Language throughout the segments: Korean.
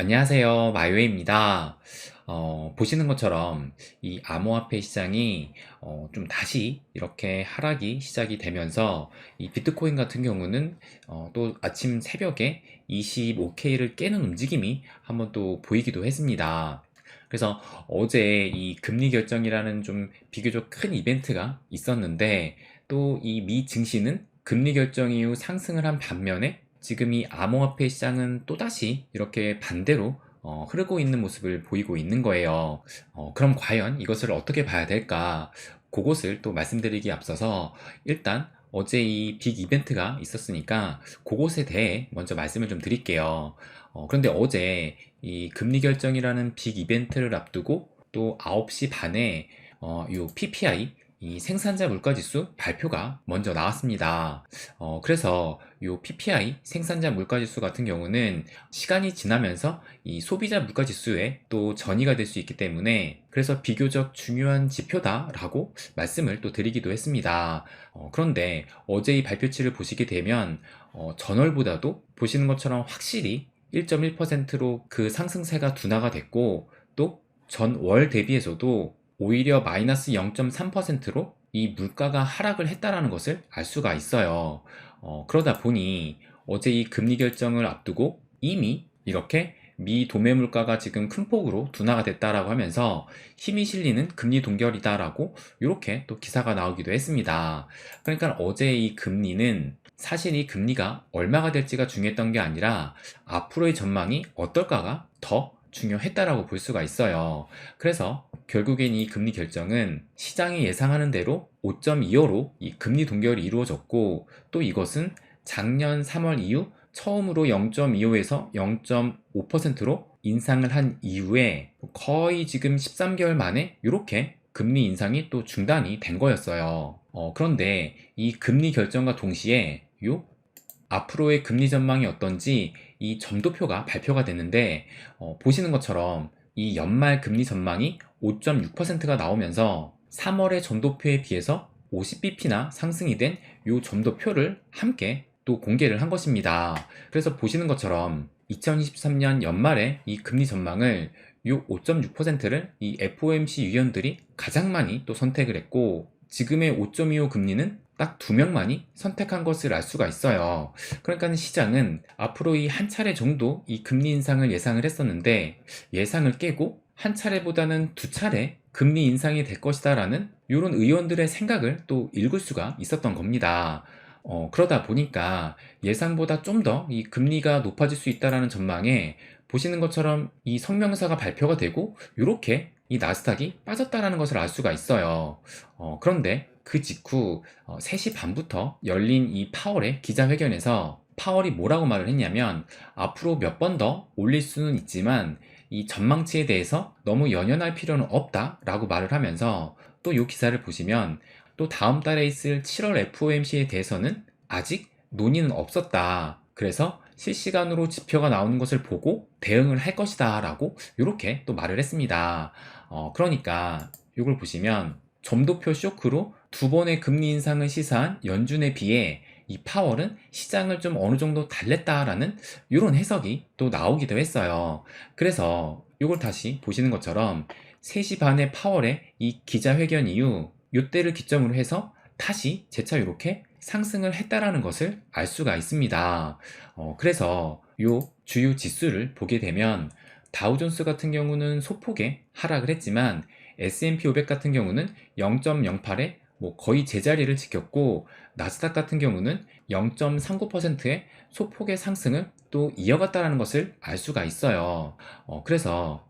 안녕하세요. 마요입니다. 어, 보시는 것처럼 이 암호화폐 시장이 어, 좀 다시 이렇게 하락이 시작이 되면서 이 비트코인 같은 경우는 어, 또 아침 새벽에 25K를 깨는 움직임이 한번 또 보이기도 했습니다. 그래서 어제 이 금리 결정이라는 좀 비교적 큰 이벤트가 있었는데 또 이 미 증시는 금리 결정 이후 상승을 한 반면에 지금 이 암호화폐 시장은 또다시 이렇게 반대로 어, 흐르고 있는 모습을 보이고 있는 거예요. 어, 그럼 과연 이것을 어떻게 봐야 될까? 그것을 또 말씀드리기 앞서서 일단 어제 이 빅 이벤트가 있었으니까 그것에 대해 먼저 말씀을 좀 드릴게요. 어, 그런데 어제 이 금리 결정이라는 빅 이벤트를 앞두고 또 9시 반에 어, 요 PPI 이 생산자 물가지수 발표가 먼저 나왔습니다. 어, 그래서 요 PPI 생산자 물가지수 같은 경우는 시간이 지나면서 이 소비자 물가지수에 또 전이가 될 수 있기 때문에 그래서 비교적 중요한 지표다라고 말씀을 또 드리기도 했습니다. 어, 그런데 어제 이 발표치를 보시게 되면 어, 전월보다도 보시는 것처럼 확실히 1.1%로 그 상승세가 둔화가 됐고 또 전월 대비해서도 오히려 마이너스 0.3%로 이 물가가 하락을 했다라는 것을 알 수가 있어요. 어, 그러다 보니 어제 이 금리 결정을 앞두고 이미 이렇게 미 도매 물가가 지금 큰 폭으로 둔화가 됐다라고 하면서 힘이 실리는 금리 동결이다라고 이렇게 또 기사가 나오기도 했습니다. 그러니까 어제 이 금리는 사실 이 금리가 얼마가 될지가 중요했던 게 아니라 앞으로의 전망이 어떨까가 더 중요했다라고 볼 수가 있어요. 그래서 결국엔 이 금리 결정은 시장이 예상하는 대로 5.25로 이 금리 동결이 이루어졌고 또 이것은 작년 3월 이후 처음으로 0.25에서 0.5%로 인상을 한 이후에 거의 지금 13개월 만에 이렇게 금리 인상이 또 중단이 된 거였어요. 어, 그런데 이 금리 결정과 동시에 요 앞으로의 금리 전망이 어떤지 이 점도표가 발표가 됐는데 어, 보시는 것처럼 이 연말 금리 전망이 5.6%가 나오면서 3월의 점도표에 비해서 50bp나 상승이 된 이 점도표를 함께 또 공개를 한 것입니다. 그래서 보시는 것처럼 2023년 연말에 이 금리 전망을 이 5.6%를 이 FOMC 위원들이 가장 많이 또 선택을 했고 지금의 5.25 금리는 딱 두 명만이 선택한 것을 알 수가 있어요. 그러니까 시장은 앞으로 이 한 차례 정도 이 금리 인상을 예상을 했었는데 예상을 깨고 한 차례보다는 두 차례 금리 인상이 될 것이다라는 이런 의원들의 생각을 또 읽을 수가 있었던 겁니다. 어, 그러다 보니까 예상보다 좀 더 이 금리가 높아질 수 있다라는 전망에 보시는 것처럼 이 성명서가 발표가 되고 이렇게 이 나스닥이 빠졌다라는 것을 알 수가 있어요. 어, 그런데 그 직후 어, 3시 반부터 열린 이 파월의 기자회견에서 파월이 뭐라고 말을 했냐면 앞으로 몇 번 더 올릴 수는 있지만 이 전망치에 대해서 너무 연연할 필요는 없다 라고 말을 하면서 또 이 기사를 보시면 또 다음 달에 있을 7월 FOMC에 대해서는 아직 논의는 없었다. 그래서 실시간으로 지표가 나오는 것을 보고 대응을 할 것이다 라고 이렇게 또 말을 했습니다. 어, 그러니까 이걸 보시면 점도표 쇼크로 두 번의 금리 인상을 시사한 연준에 비해 이 파월은 시장을 좀 어느 정도 달랬다라는 이런 해석이 또 나오기도 했어요. 그래서 이걸 다시 보시는 것처럼 3시 반에 파월의 이 기자회견 이후 이때를 기점으로 해서 다시 재차 이렇게 상승을 했다라는 것을 알 수가 있습니다. 어, 그래서 요 주요 지수를 보게 되면 다우존스 같은 경우는 소폭의 하락을 했지만 S&P 500 같은 경우는 0.08에 뭐 거의 제자리를 지켰고 나스닥 같은 경우는 0.39%의 소폭의 상승을 또 이어갔다라는 것을 알 수가 있어요. 어, 그래서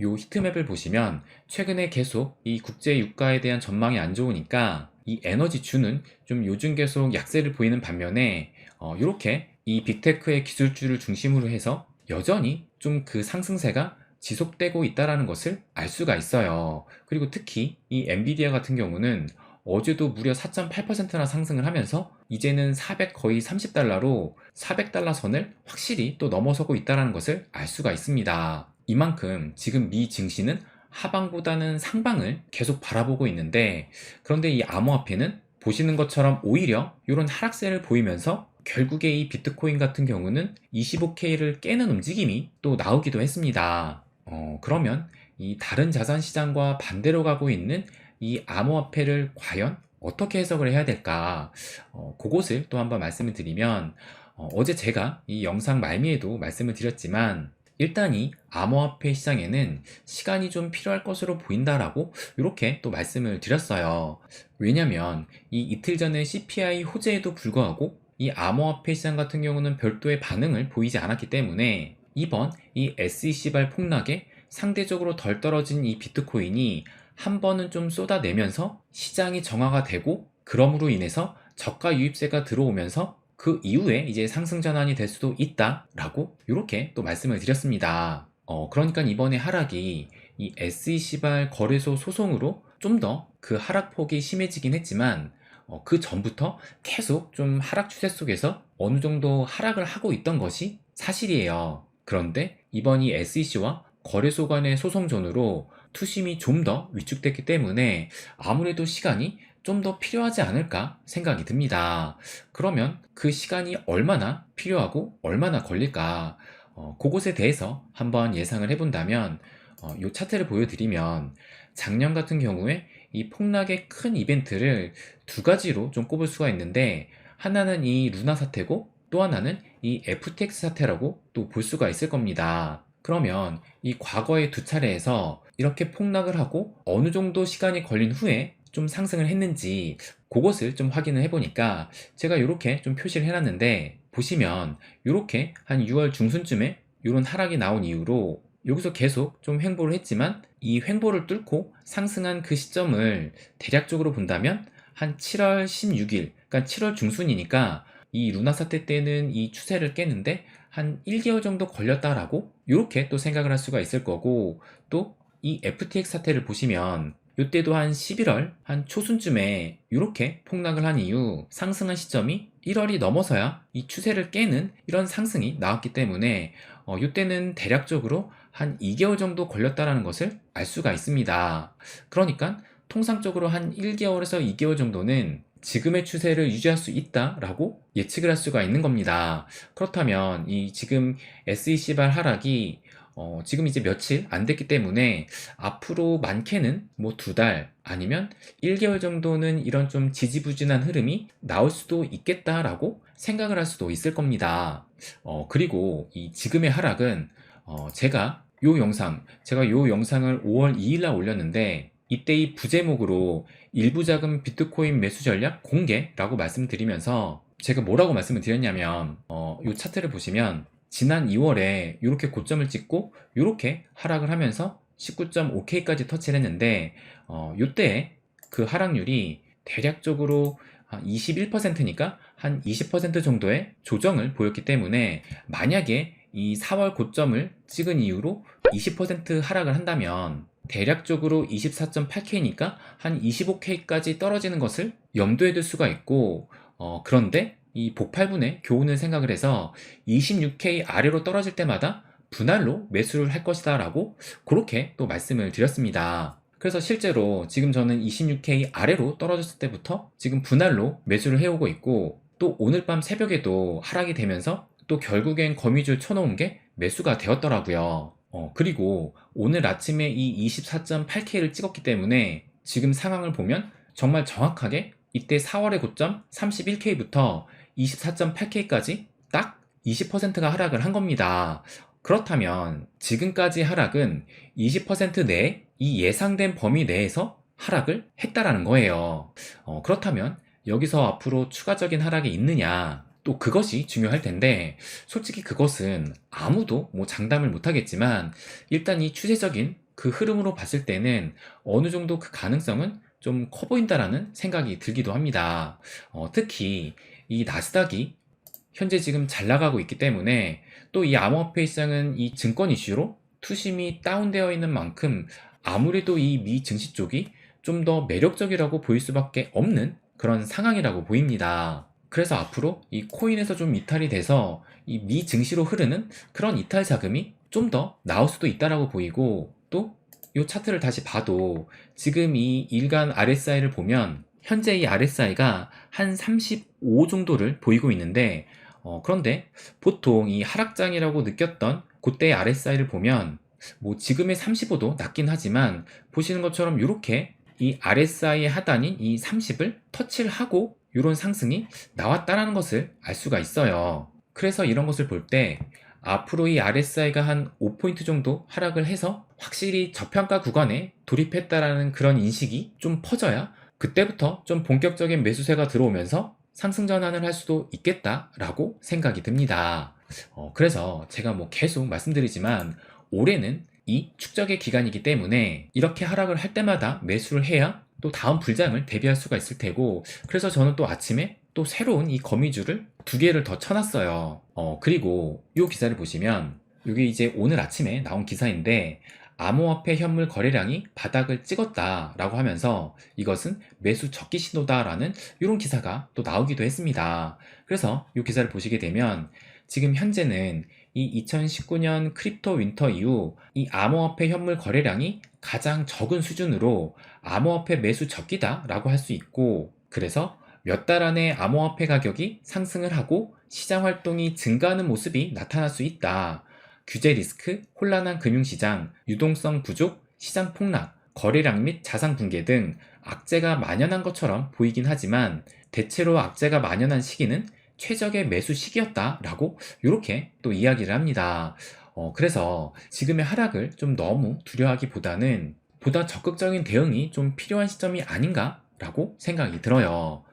요 히트맵을 보시면 최근에 계속 이 국제 유가에 대한 전망이 안 좋으니까 이 에너지 주는 좀 요즘 계속 약세를 보이는 반면에 어, 이렇게 이 빅테크의 기술주를 중심으로 해서 여전히 좀 그 상승세가 지속되고 있다라는 것을 알 수가 있어요. 그리고 특히 이 엔비디아 같은 경우는 어제도 무려 4.8%나 상승을 하면서 이제는 400 거의 30달러로 400달러 선을 확실히 또 넘어서고 있다는 것을 알 수가 있습니다. 이만큼 지금 미 증시는 하방보다는 상방을 계속 바라보고 있는데 그런데 이 암호화폐는 보시는 것처럼 오히려 이런 하락세를 보이면서 결국에 이 비트코인 같은 경우는 25K를 깨는 움직임이 또 나오기도 했습니다. 어, 그러면 이 다른 자산 시장과 반대로 가고 있는 이 암호화폐를 과연 어떻게 해석을 해야 될까? 어, 그것을 또 한번 말씀을 드리면 어, 제 제가 이 영상 말미에도 말씀을 드렸지만 일단 이 암호화폐 시장에는 시간이 좀 필요할 것으로 보인다라고 이렇게 또 말씀을 드렸어요. 왜냐면 이 이틀 전에 CPI 호재에도 불구하고 이 암호화폐 시장 같은 경우는 별도의 반응을 보이지 않았기 때문에 이번 이 SEC발 폭락에 상대적으로 덜 떨어진 이 비트코인이 한 번은 좀 쏟아내면서 시장이 정화가 되고 그럼으로 인해서 저가 유입세가 들어오면서 그 이후에 이제 상승 전환이 될 수도 있다라고 이렇게 또 말씀을 드렸습니다. 어, 그러니까 이번에 하락이 이 SEC발 거래소 소송으로 좀 더 그 하락폭이 심해지긴 했지만 어, 그 전부터 계속 좀 하락 추세 속에서 어느 정도 하락을 하고 있던 것이 사실이에요. 그런데 이번 이 SEC와 거래소 간의 소송전으로 투심이 좀 더 위축됐기 때문에 아무래도 시간이 좀 더 필요하지 않을까 생각이 듭니다. 그러면 그 시간이 얼마나 필요하고 얼마나 걸릴까? 어, 그것에 대해서 한번 예상을 해본다면 어, 이 차트를 보여드리면 작년 같은 경우에 이 폭락의 큰 이벤트를 두 가지로 좀 꼽을 수가 있는데 하나는 이 루나 사태고 또 하나는 이 FTX 사태라고 또 볼 수가 있을 겁니다. 그러면 이 과거의 두 차례에서 이렇게 폭락을 하고 어느 정도 시간이 걸린 후에 좀 상승을 했는지 그것을 좀 확인을 해보니까 제가 이렇게 좀 표시를 해놨는데 보시면 이렇게 한 6월 중순쯤에 이런 하락이 나온 이후로 여기서 계속 좀 횡보를 했지만 이 횡보를 뚫고 상승한 그 시점을 대략적으로 본다면 한 7월 16일, 그러니까 7월 중순이니까 이 루나 사태 때는 이 추세를 깨는데 한 1개월 정도 걸렸다라고 이렇게 또 생각을 할 수가 있을 거고 또 이 FTX 사태를 보시면 이때도 한 11월 한 초순쯤에 이렇게 폭락을 한 이후 상승한 시점이 1월이 넘어서야 이 추세를 깨는 이런 상승이 나왔기 때문에 어, 이때는 대략적으로 한 2개월 정도 걸렸다라는 것을 알 수가 있습니다. 그러니까 통상적으로 한 1개월에서 2개월 정도는 지금의 추세를 유지할 수 있다라고 예측을 할 수가 있는 겁니다. 그렇다면 이 지금 SEC발 하락이 어, 지금 이제 며칠 안 됐기 때문에 앞으로 많게는 뭐 두 달 아니면 1개월 정도는 이런 좀 지지부진한 흐름이 나올 수도 있겠다라고 생각을 할 수도 있을 겁니다. 어, 그리고 이 지금의 하락은 어, 제가 요 영상, 제가 요 영상을 5월 2일 날 올렸는데 이때 이 부제목으로 일부 자금 비트코인 매수 전략 공개라고 말씀드리면서 제가 뭐라고 말씀을 드렸냐면 어, 요 차트를 보시면 지난 2월에 이렇게 고점을 찍고 이렇게 하락을 하면서 19.5K까지 터치를 했는데 어, 이때 그 하락률이 대략적으로 21%니까 한 20% 정도의 조정을 보였기 때문에 만약에 이 4월 고점을 찍은 이후로 20% 하락을 한다면 대략적으로 24.8K니까 한 25K까지 떨어지는 것을 염두에 둘 수가 있고 어, 그런데 이 복팔분의 교훈을 생각을 해서 26K 아래로 떨어질 때마다 분할로 매수를 할 것이다 라고 그렇게 또 말씀을 드렸습니다. 그래서 실제로 지금 저는 26K 아래로 떨어졌을 때부터 지금 분할로 매수를 해오고 있고 또 오늘 밤 새벽에도 하락이 되면서 또 결국엔 거미줄 쳐놓은 게 매수가 되었더라고요. 어, 그리고 오늘 아침에 이 24.8K를 찍었기 때문에 지금 상황을 보면 정말 정확하게 이때 4월의 고점 31K부터 24.8K까지 딱 20%가 하락을 한 겁니다. 그렇다면 지금까지 하락은 20% 내에 이 예상된 범위 내에서 하락을 했다라는 거예요. 어, 그렇다면 여기서 앞으로 추가적인 하락이 있느냐? 또 그것이 중요할 텐데 솔직히 그것은 아무도 뭐 장담을 못 하겠지만 일단 이 추세적인 그 흐름으로 봤을 때는 어느 정도 그 가능성은 좀 커 보인다라는 생각이 들기도 합니다. 어, 특히 이 나스닥이 현재 지금 잘 나가고 있기 때문에 또 이 암호화폐 시장은 이 증권 이슈로 투심이 다운되어 있는 만큼 아무래도 이 미 증시 쪽이 좀 더 매력적이라고 보일 수밖에 없는 그런 상황이라고 보입니다. 그래서 앞으로 이 코인에서 좀 이탈이 돼서 이 미 증시로 흐르는 그런 이탈 자금이 좀 더 나올 수도 있다라고 보이고 또 이 차트를 다시 봐도 지금 이 일간 RSI를 보면 현재 이 RSI가 한 30, 5 정도를 보이고 있는데 어, 그런데 보통 이 하락장이라고 느꼈던 그때의 RSI를 보면 뭐 지금의 35도 낮긴 하지만 보시는 것처럼 이렇게 이 RSI의 하단인 이 30을 터치를 하고 이런 상승이 나왔다라는 것을 알 수가 있어요. 그래서 이런 것을 볼 때 앞으로 이 RSI가 한 5포인트 정도 하락을 해서 확실히 저평가 구간에 돌입했다라는 그런 인식이 좀 퍼져야 그때부터 좀 본격적인 매수세가 들어오면서 상승 전환을 할 수도 있겠다라고 생각이 듭니다. 어, 그래서 제가 뭐 계속 말씀드리지만 올해는 이 축적의 기간이기 때문에 이렇게 하락을 할 때마다 매수를 해야 또 다음 불장을 대비할 수가 있을 테고 그래서 저는 또 아침에 또 새로운 이 거미줄을 두 개를 더 쳐놨어요. 어, 그리고 이 기사를 보시면 이게 이제 오늘 아침에 나온 기사인데 암호화폐 현물 거래량이 바닥을 찍었다 라고 하면서 이것은 매수 적기 신호다 라는 이런 기사가 또 나오기도 했습니다. 그래서 이 기사를 보시게 되면 지금 현재는 이 2019년 크립토 윈터 이후 이 암호화폐 현물 거래량이 가장 적은 수준으로 암호화폐 매수 적기다라고 할 수 있고 그래서 몇 달 안에 암호화폐 가격이 상승을 하고 시장 활동이 증가하는 모습이 나타날 수 있다. 규제 리스크, 혼란한 금융시장, 유동성 부족, 시장 폭락, 거래량 및 자산 붕괴 등 악재가 만연한 것처럼 보이긴 하지만 대체로 악재가 만연한 시기는 최적의 매수 시기였다라고 이렇게 또 이야기를 합니다. 어, 그래서 지금의 하락을 좀 너무 두려워하기보다는 보다 적극적인 대응이 좀 필요한 시점이 아닌가라고 생각이 들어요.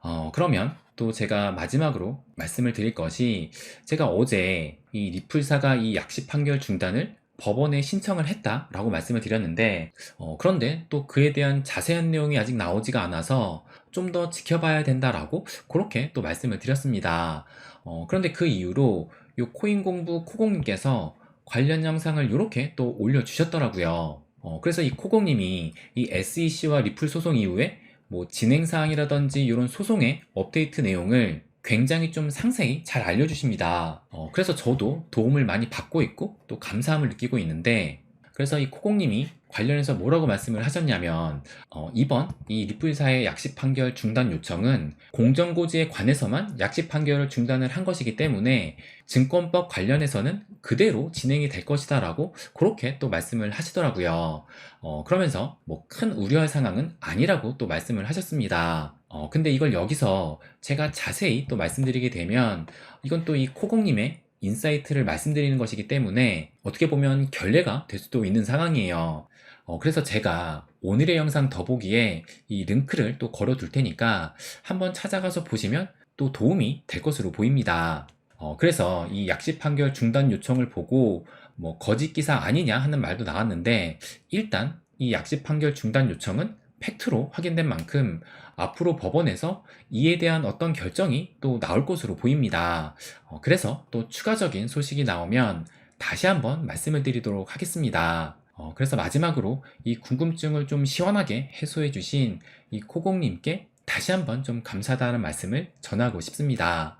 어, 그러면 또 제가 마지막으로 말씀을 드릴 것이 제가 어제 이 리플사가 이 약식 판결 중단을 법원에 신청을 했다라고 말씀을 드렸는데 어, 그런데 또 그에 대한 자세한 내용이 아직 나오지가 않아서 좀 더 지켜봐야 된다라고 그렇게 또 말씀을 드렸습니다. 어, 그런데 그 이후로 이 코인 공부 코공님께서 관련 영상을 이렇게 또 올려주셨더라고요. 어, 그래서 이 코공님이 이 SEC와 리플 소송 이후에 뭐 진행사항이라든지 이런 소송의 업데이트 내용을 굉장히 좀 상세히 잘 알려주십니다. 어, 그래서 저도 도움을 많이 받고 있고 또 감사함을 느끼고 있는데 그래서 이 코공님이 관련해서 뭐라고 말씀을 하셨냐면 어, 이번 이 리플사의 약식 판결 중단 요청은 공정고지에 관해서만 약식 판결을 중단을 한 것이기 때문에 증권법 관련해서는 그대로 진행이 될 것이다 라고 그렇게 또 말씀을 하시더라고요. 어, 그러면서 뭐 큰 우려할 상황은 아니라고 또 말씀을 하셨습니다. 어, 근데 이걸 여기서 제가 자세히 또 말씀드리게 되면 이건 또 이 코공님의 인사이트를 말씀드리는 것이기 때문에 어떻게 보면 결례가 될 수도 있는 상황이에요. 어, 그래서 제가 오늘의 영상 더보기에 이 링크를 또 걸어 둘 테니까 한번 찾아가서 보시면 또 도움이 될 것으로 보입니다. 어, 그래서 이 약식 판결 중단 요청을 보고 뭐 거짓 기사 아니냐 하는 말도 나왔는데 일단 이 약식 판결 중단 요청은 팩트로 확인된 만큼 앞으로 법원에서 이에 대한 어떤 결정이 또 나올 것으로 보입니다. 어, 그래서 또 추가적인 소식이 나오면 다시 한번 말씀을 드리도록 하겠습니다. 어, 그래서 마지막으로 이 궁금증을 좀 시원하게 해소해 주신 이 코공님께 다시 한번 좀 감사하다는 말씀을 전하고 싶습니다.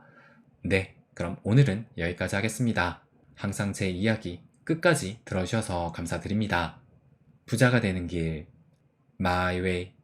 네, 그럼 오늘은 여기까지 하겠습니다. 항상 제 이야기 끝까지 들어주셔서 감사드립니다. 부자가 되는 길, way.